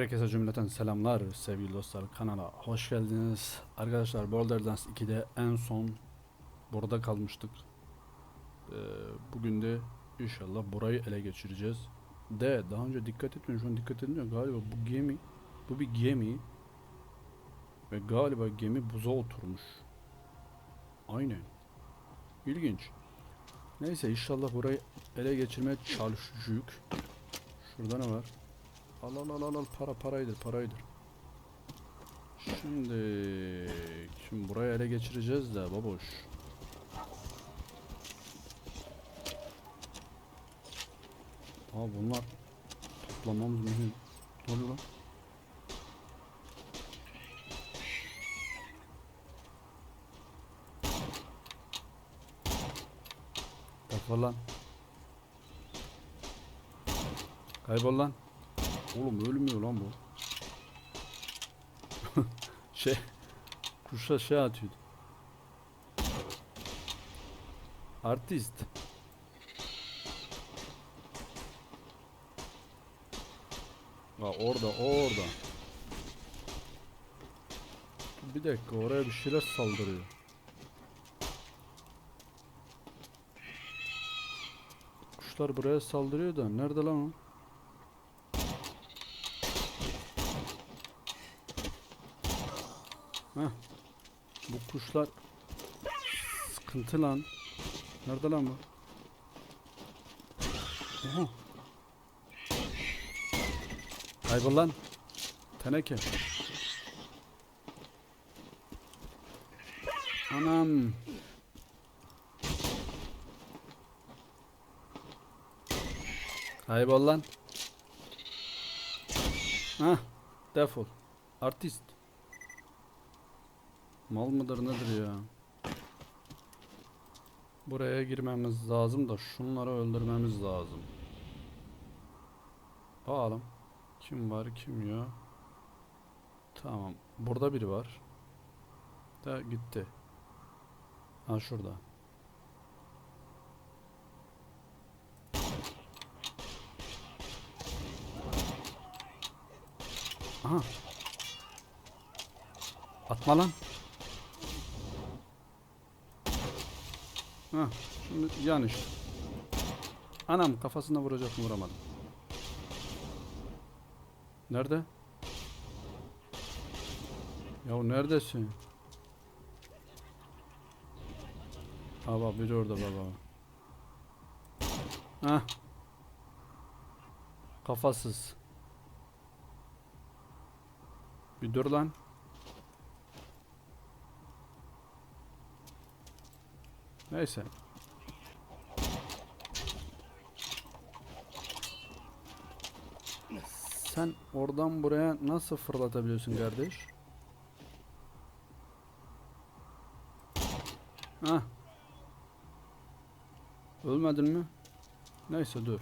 Herkese cümleten selamlar sevgili dostlar kanala hoş geldiniz. Arkadaşlar Borderlands 2'de en son burada kalmıştık. Ee, bugün de inşallah burayı ele geçireceğiz. De daha önce dikkat etmiyorum şu an dikkat edince galiba bu gemi bu bir gemi ve galiba gemi buza oturmuş. Aynen. İlginç. Neyse inşallah burayı ele geçirmeye çalışacağız. Şurada ne var? Al al al al al para paraydır paraydır. Şimdi şimdi burayı ele geçireceğiz de baboş. Aa bunlar toplamamız mühim. Ne oluyor lan? Kaybol lan. Kaybol lan. Oğlum ölmüyor lan bu. şey kuşa şey atıyordu. Artist. Ha orada orada. Bir dakika oraya bir şeyler saldırıyor. Kuşlar buraya saldırıyor da nerede lan o? Heh. Bu kuşlar sıkıntı lan. Nerede lan bu? Oha. Kaybol lan. Teneke. Anam. Kaybol lan. Hah. Defol. Artist. Mal mıdır nedir ya? Buraya girmemiz lazım da şunları öldürmemiz lazım. Bakalım. Kim var kim yok. Tamam. Burada biri var. Da gitti. Ha şurada. Aha. Atma lan. Ha, şimdi yan. Anam kafasına vuracaktım vuramadım. Nerede? Ya neredesin? Ha bak biri orada baba. Ha. Kafasız. Bir dur lan. Neyse. Sen oradan buraya nasıl fırlatabiliyorsun kardeş? Ha? Ölmedin mi? Neyse dur.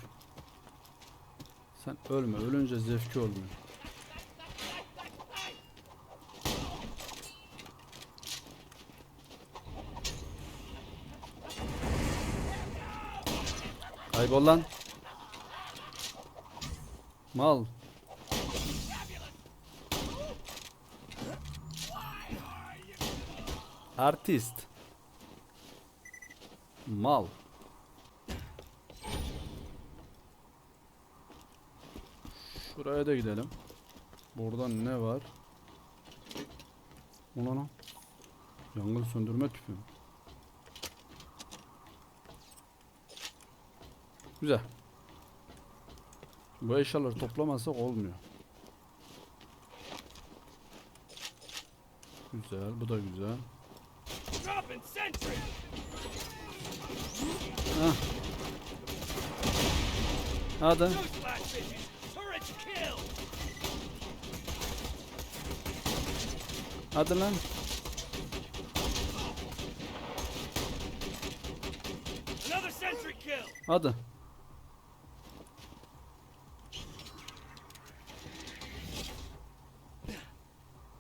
Sen ölme. Ölünce zevki olmuyor. Kaybol lan. Mal. Artist. Mal. Şuraya da gidelim. Burada ne var? Ulan. Yangın söndürme tüpü. Güzel. Bu eşyaları toplamazsak olmuyor. Güzel, bu da güzel. Hah. Hadi. Hadi lan. Hadi.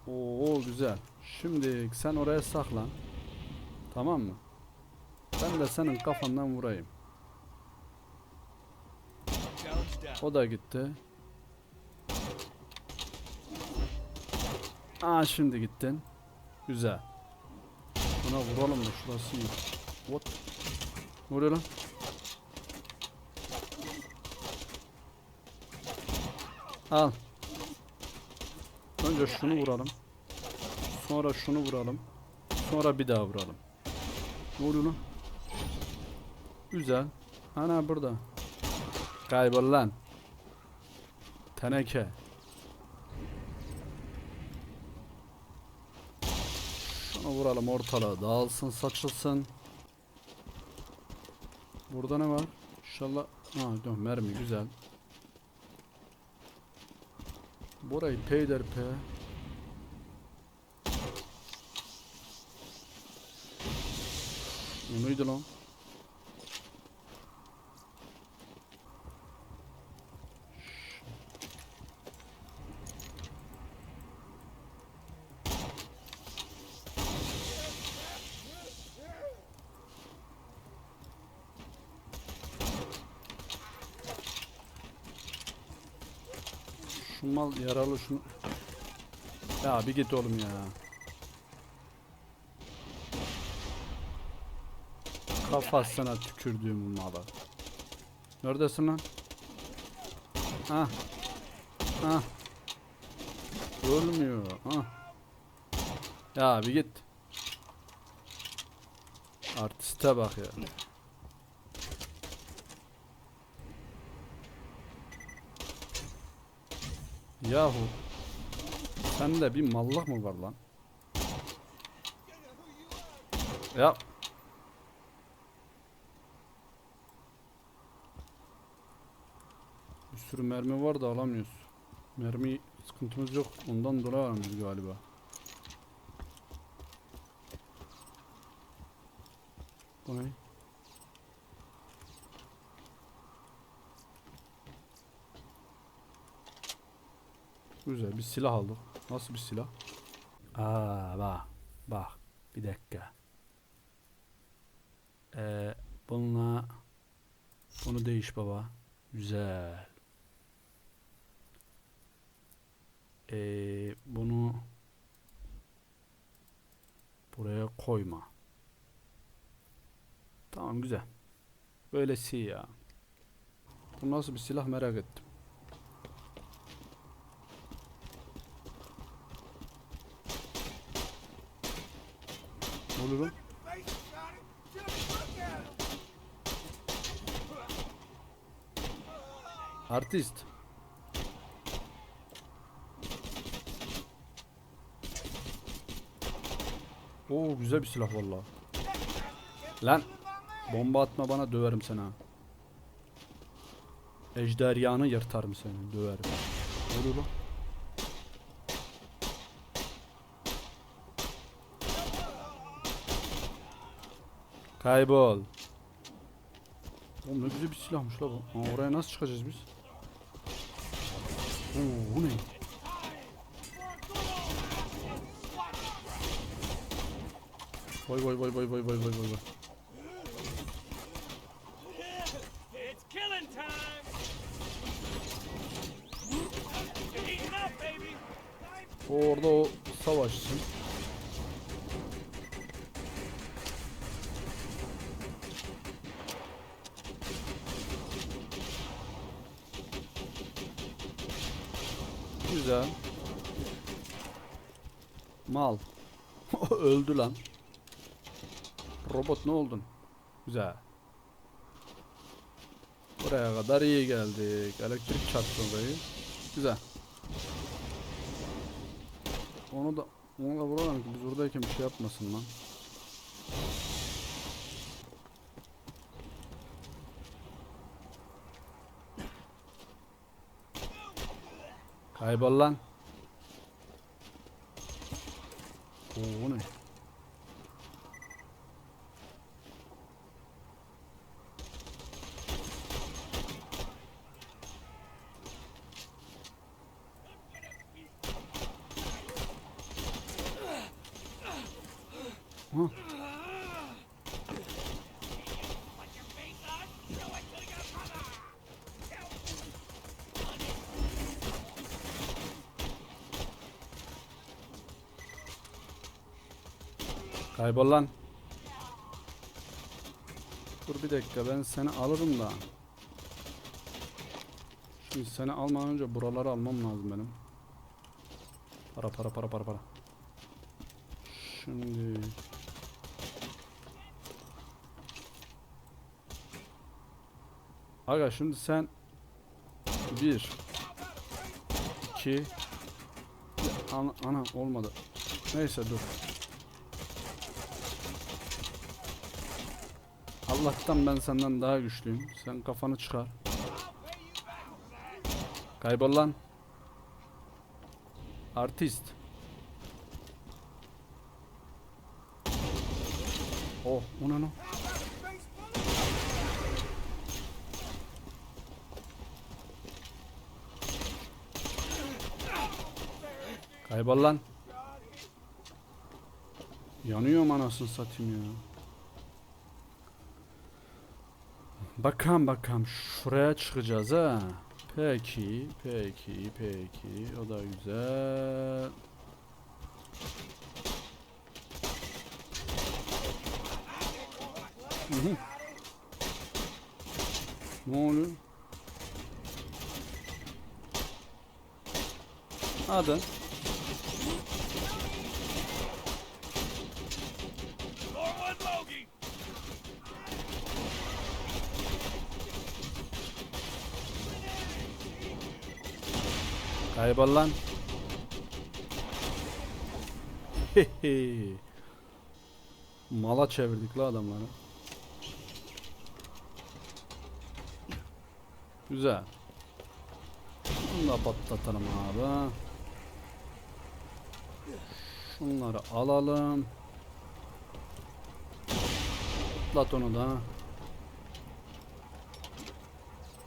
Oo güzel. Şimdi sen oraya saklan. Tamam mı? Ben de senin kafandan vurayım. O da gitti. Aa şimdi gittin. Güzel. Buna vuralım da şurası iyi. What? Ne lan? Al. Önce şunu vuralım. Sonra şunu vuralım. Sonra bir daha vuralım. Ne oluyor lan? Güzel. Ana burada. Kaybol lan. Teneke. Şunu vuralım ortalığa dağılsın saçılsın. Burada ne var? İnşallah. Ha mermi güzel. Burayı peyderpe. Neydi lan? Şu mal yaralı şunu. Ya bir git oğlum ya. Kafasına tükürdüğüm malı. Neredesin lan? Ha. Ha. Ölmüyor. Ha. Ya bir git. Artiste bak ya. Yahu. Sende bir mallık mı var lan? Ya. Sürü mermi var da alamıyoruz. Mermi sıkıntımız yok. Ondan dolayı alamıyoruz galiba. Bu ne? Güzel bir silah aldık. Nasıl bir silah? Aa bak. Bak. Bir dakika. Ee, bununla bunu değiş baba. Güzel. Ee, bunu buraya koyma. Tamam güzel. Böylesi ya. Bu nasıl bir silah merak ettim. Ne oluyor? Artist. Oo güzel bir silah vallahi. Lan bomba atma bana döverim seni ha. Ejderyanı yırtarım seni döverim. Ne oluyor lan? Kaybol. Oğlum ne güzel bir silahmış la bu. Oraya nasıl çıkacağız biz? Oo, bu ne? Vay vay vay vay vay vay vay vay. vay. It's killing time! Heating up, baby! O orada o savaşsın. Güzel. Mal. Öldü lan. Robot ne oldun? Güzel. Buraya kadar iyi geldik. Elektrik çarptı. Güzel. Onu da onu da vuralım ki biz buradayken bir şey yapmasın lan. Kaybol lan. Oo, ne? Kaybol lan. Dur bir dakika ben seni alırım da. Şimdi seni almadan önce buraları almam lazım benim. Para para para para para. Şimdi Aga şimdi sen bir iki ana, ana olmadı. Neyse dur. Allah'tan ben senden daha güçlüyüm. Sen kafanı çıkar. Kaybol lan. Artist. Oh, o ne Kaybol lan. Yanıyorum anasını satayım ya. Bakalım bakalım şuraya çıkacağız ha. Peki, peki, peki. O da güzel. Hı hı. Ne oluyor? Hadi. Kaybol lan. Mala çevirdik la adamları. Güzel. Bunu da patlatalım abi. Şunları alalım. Patlat onu da.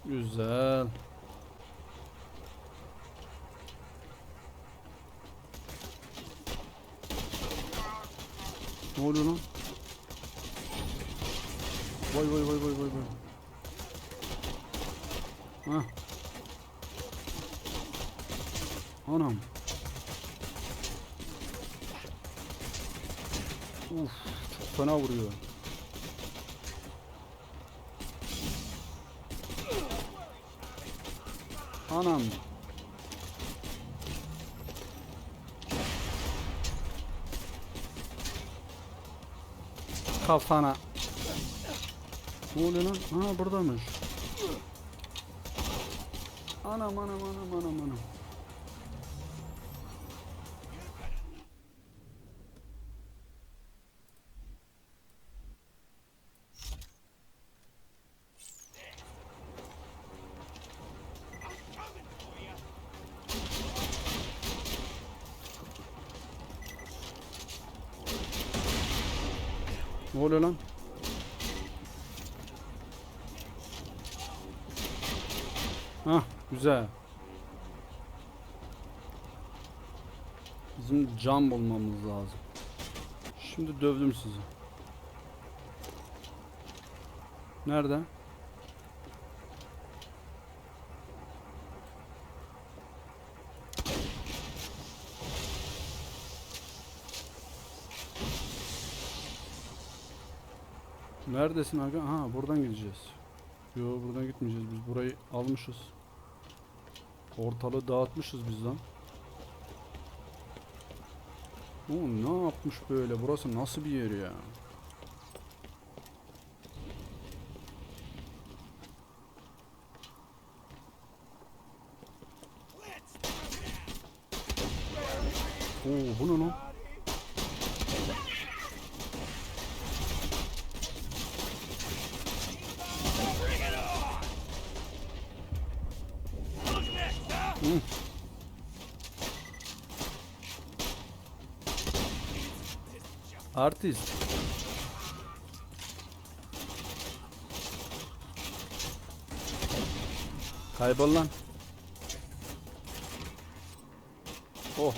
Güzel. Ne oluyor lan? Vay vay vay vay vay vay. Hah. Anam. Uf, çok fena vuruyor. Anam. Kafana. Ne oluyor lan? Ha buradamış. Anam anam anam anam anam. Oluyor lan? Hah güzel. Bizim cam bulmamız lazım. Şimdi dövdüm sizi. Nerede? Neredesin aga? Ha buradan gideceğiz. Yo buradan gitmeyeceğiz. Biz burayı almışız. Ortalığı dağıtmışız biz lan. O ne yapmış böyle? Burası nasıl bir yer ya? Oo bu ne lan? Artist. Kaybol lan. Oh.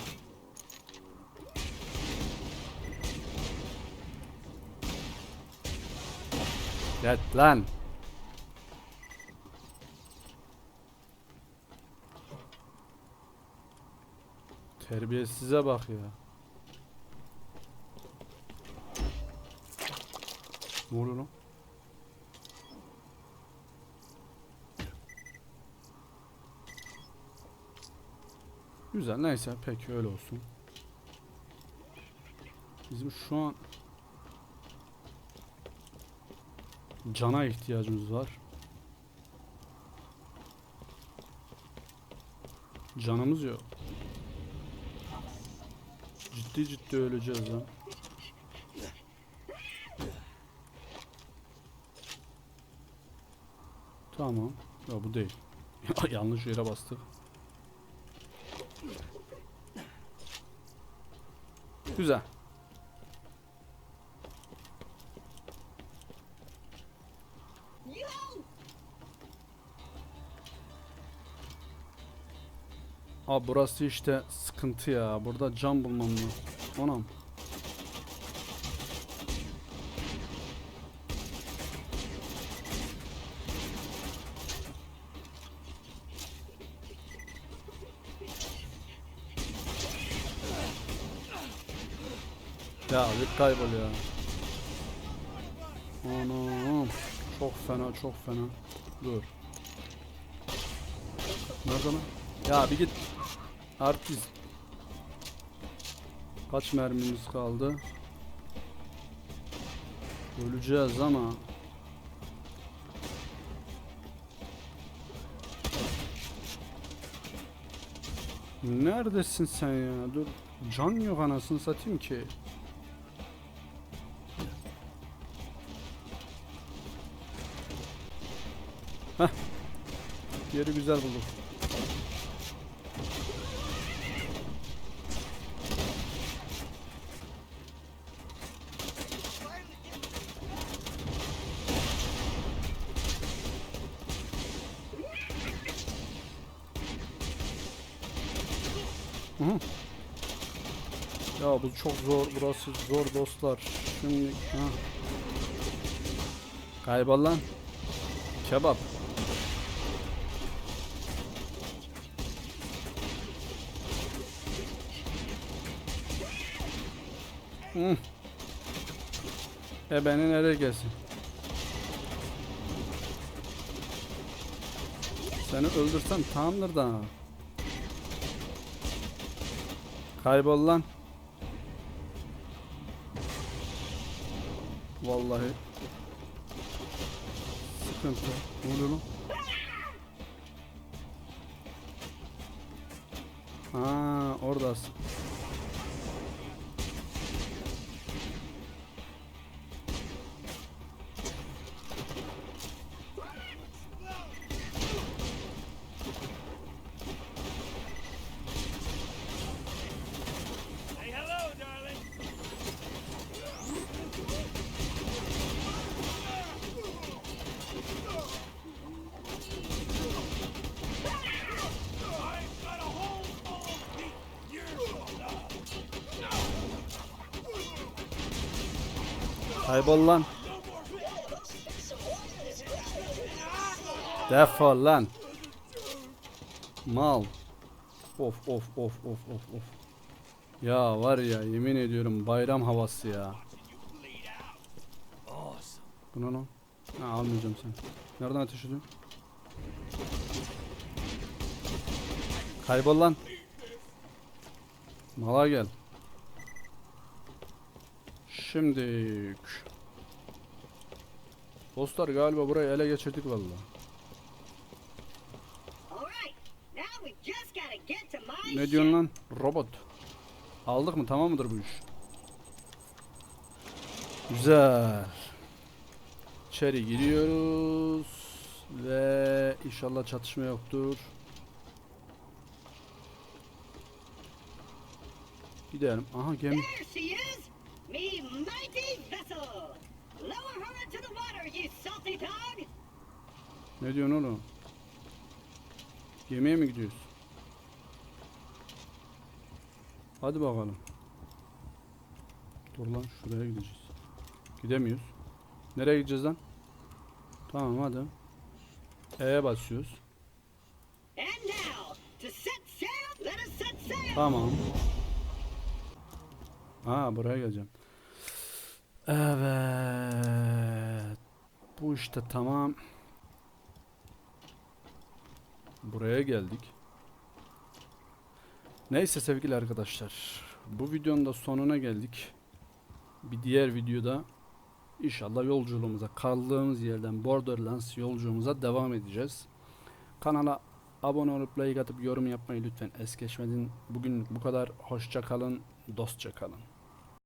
Gel lan. Terbiyesize bak ya. Ne oluyor? Güzel neyse peki öyle olsun. Bizim şu an cana ihtiyacımız var. Canımız yok. Ciddi ciddi öleceğiz lan. Tamam. Ya bu değil. Yanlış yere bastık. Güzel. Abi burası işte sıkıntı ya. Burada cam bulmam lazım. Onam. Ya bir kaybol ya. Anam. Çok fena çok fena. Dur. Nerede lan? Ya bir git. Artist. Kaç mermimiz kaldı? Öleceğiz ama. Neredesin sen ya? Dur. Can yok anasını satayım ki. Yeri güzel bulduk. Hı. Ya bu çok zor, burası zor dostlar. Şimdi ha. Kaybol lan. Kebap. E beni nereye gelsin? Seni öldürsem tamamdır da. Kaybol lan. Vallahi sıkıntı. Ne oluyor lan? Ha, oradasın. Kaybol lan. Defol lan. Mal. Of of of of of of. Ya var ya yemin ediyorum bayram havası ya. bleed out. Awesome. Bu ne lan? Ha, almayacağım sen. Nereden ateş ediyorsun? Kaybol lan. Mala gel. Şimdi Dostlar galiba burayı ele geçirdik my Ne diyorsun lan? Robot. Aldık mı? Tamam mıdır bu iş? Güzel. İçeri giriyoruz. Ve inşallah çatışma yoktur. Gidelim. Aha gemi. Ne diyorsun oğlum? Gemiye mi gidiyoruz? Hadi bakalım. Dur lan şuraya gideceğiz. Gidemiyoruz. Nereye gideceğiz lan? Tamam hadi. E'ye basıyoruz. Tamam. Aa buraya geleceğim. Evet. Bu işte tamam. Buraya geldik. Neyse sevgili arkadaşlar. Bu videonun da sonuna geldik. Bir diğer videoda inşallah yolculuğumuza kaldığımız yerden Borderlands yolculuğumuza devam edeceğiz. Kanala abone olup like atıp yorum yapmayı lütfen es geçmedin. Bugün bu kadar. Hoşça kalın, dostça kalın.